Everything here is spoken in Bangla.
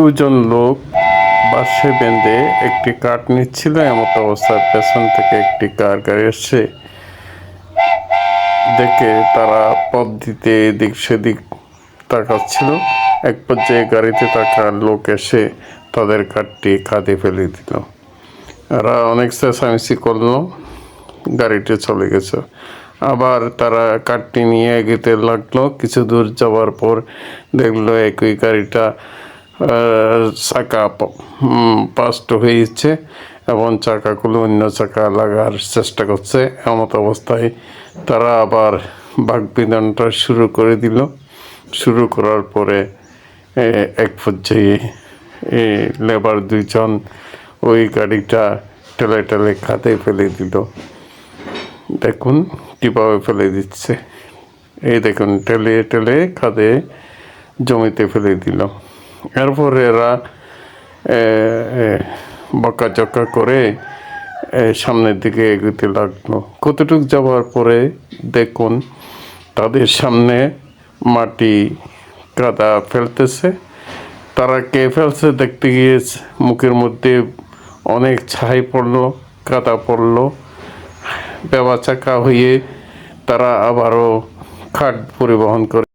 দুজন লোক বাসে বেঁধে একটি কাঠ নিচ্ছিল, এমত অবস্থায় পেছন থেকে একটি কার গাড়ি এসছে দেখে তারা পথ দিতে এদিক সেদিক তাকাচ্ছিল। এক পর্যায়ে গাড়িতে থাকা লোক এসে তাদের কাঠটি খাদে ফেলে দিল। এরা অনেক চেঁচামেচি করল, গাড়িটি চলে গেছে। আবার তারা কাঠটি নিয়ে এগিয়ে লাগল। কিছু দূর যাওয়ার পর দেখল একই গাড়িটা চাকা পাস্ট হয়েছে এবং চাকাগুলো অন্য চাকা লাগার চেষ্টা করছে। এমত অবস্থায় তারা আবার বাঘবিধানটা শুরু করে দিল। শুরু করার পরে এক পর্যায়ে লেবার দুইজন ওই গাড়িটা টেলে টেলে খাতে ফেলে দিল। দেখুন কীভাবে ফেলে দিচ্ছে। এই দেখুন টেলে টেলে খাদে জমিতে ফেলে দিল। এরপর এরা বকা বকাচকা করে সামনের দিকে এগোতে লাগল। কতটুক যাওয়ার পরে দেখুন, তাদের সামনে মাটি কাদা ফেলতেছে। তারা কে ফেলছে দেখতে গিয়ে মুখের মধ্যে অনেক ছাই পড়ল, কাদা পড়ল। বেবাচাকা হয়ে তারা আবারও খাট পরিবহন করে